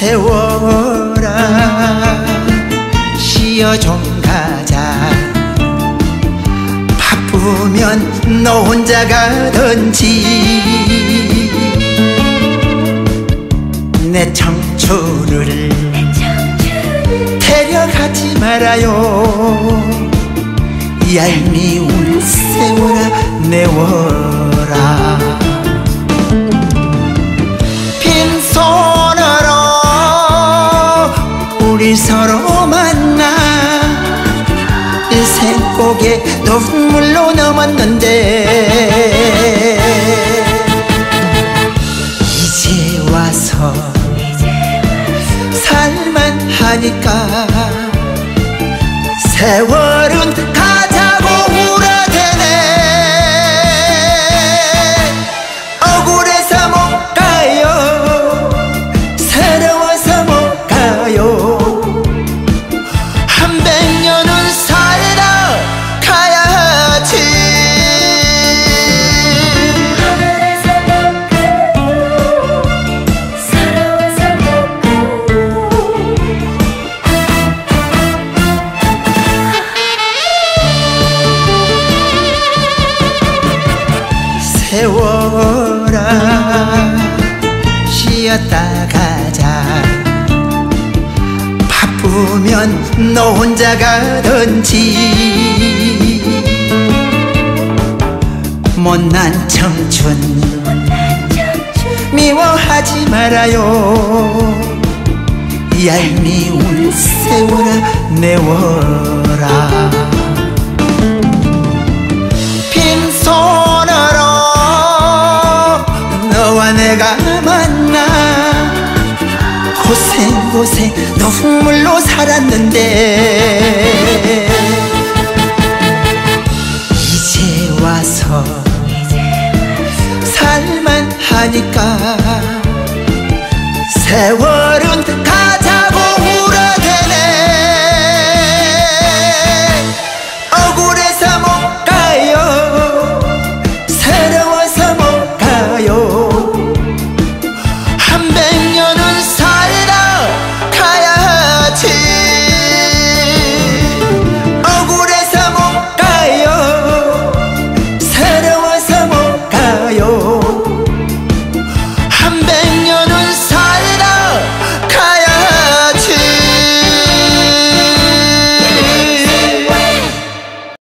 세월아 쉬어 좀 가자. 바쁘면 너 혼자 가든지. 내 청춘을 데려가지 말아요. 얄미운 세월아 내워 우리 서로 만나. 인생 고개 눈물로 넘었는데. 이제 와서 살만 하니까 세월 세월아 쉬었다 가자. 바쁘면 너 혼자 가든지. 못난 청춘 미워하지 말아요. 얄미운 세월아 내워 고생고생 눈물로 살았는데. 이제 와서 살만 하니까 세월은